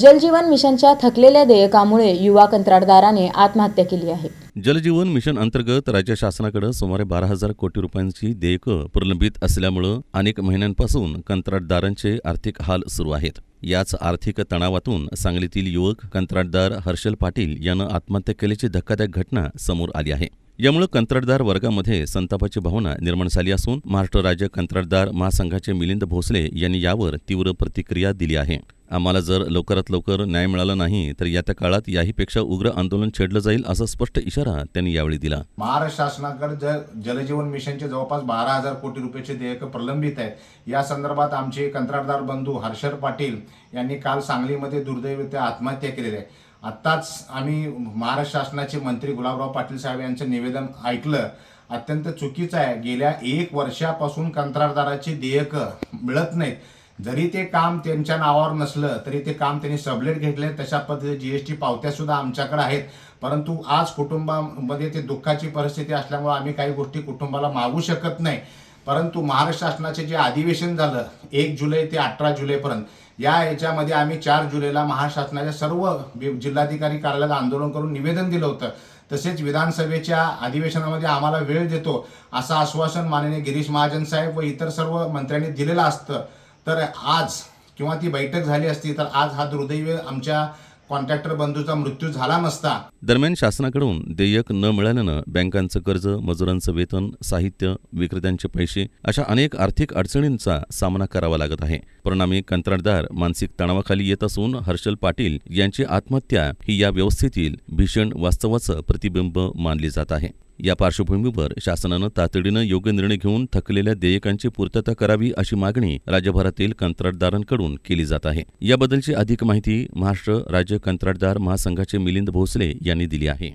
जलजीवन मिशनच्या थकलेल्या देयकामुळे युवा कंत्राटदाराने आत्महत्या केली आहे. जलजीवन मिशन अंतर्गत राज्य शासनाकडे सुमारे बारा हजार कोटी रुपयांची देयकं प्रलंबित असल्यामुळं अनेक महिन्यांपासून कंत्राटदारांचे आर्थिक हाल सुरू आहेत. याच आर्थिक तणावातून सांगलीतील युवक कंत्राटदार हर्षल पाटील यानं आत्महत्या केल्याची धक्कादायक घटना समोर आली आहे. यामुळे कंत्राटदार वर्गामध्ये संतापाची भावना निर्माण झाली असून महाराष्ट्र राज्य कंत्राटदार महासंघाचे मिलिंद भोसले यांनी यावर तीव्र प्रतिक्रिया दिली आहे. आम्हाला जर लवकरात लवकर न्याय मिळाला नाही तर येत्या काळात याहीपेक्षा उग्र आंदोलन छेडलं जाईल असा स्पष्ट इशारा त्यांनी यावेळी दिला. महाराष्ट्र शासनाकडे जर जलजीवन मिशनचे जवळपास बारा हजार कोटी रुपयाचे देयक प्रलंबित आहे. या संदर्भात आमचे कंत्राटदार बंधू हर्षर पाटील यांनी काल सांगलीमध्ये दुर्दैवत्या आत्महत्या केलेली आहे. आत्ताच आम्ही महाराष्ट्र शासनाचे मंत्री गुलाबराव पाटील साहेब यांचं निवेदन ऐकलं. अत्यंत चुकीचं आहे. गेल्या एक वर्षापासून कंत्राटदाराची देयकं मिळत नाहीत. जरी ते काम त्यांच्या नावावर नसलं तरी ते काम त्यांनी सबलेट घेतले तशा पद्धतीने जीएसटी पावत्या सुद्धा आमच्याकडे आहेत. परंतु आज कुटुंबामध्ये ते दुःखाची परिस्थिती असल्यामुळे आम्ही काही गोष्टी कुटुंबाला मागू शकत नाही. परंतु महाराष्ट्र शासनाचे जे अधिवेशन झालं एक जुलै ते अठरा जुलैपर्यंत या याच्यामध्ये आम्ही चार जुलैला महाराष्ट्र शासनाच्या सर्व जिल्हाधिकारी कार्यालयात आंदोलन करून निवेदन दिलं होतं. तसेच विधानसभेच्या अधिवेशनामध्ये आम्हाला वेळ देतो असं आश्वासन माननीय गिरीश महाजन साहेब व इतर सर्व मंत्र्यांनी दिलेलं असतं. तर आज किंवा ती बैठक झाली असती तर आज हा दुर्दैव आमच्या कॉन्ट्रॅक्टर बंधूचा मृत्यू झाला नसता. दरम्यान शासनाकडून देयक न मिळाल्यानं बँकांचं कर्ज मजुरांचं वेतन साहित्य विक्रेत्यांचे पैसे अशा अनेक आर्थिक अडचणींचा सामना करावा लागत आहे. परिणामी कंत्राटदार मानसिक तणावाखाली येत असून हर्षल पाटील यांची आत्महत्या ही या व्यवस्थेतील भीषण वास्तवाचं प्रतिबिंब मानली जात आहे. या पार्श्वभूमीवर शासनानं तातडीनं योग्य निर्णय घेऊन थकलेल्या देयकांची पूर्तता करावी अशी मागणी राज्यभरातील कंत्राटदारांकडून केली जात आहे. याबद्दलची अधिक माहिती महाराष्ट्र राज्य कंत्राटदार महासंघाचे मिलिंद भोसले यांनी दिली आहे.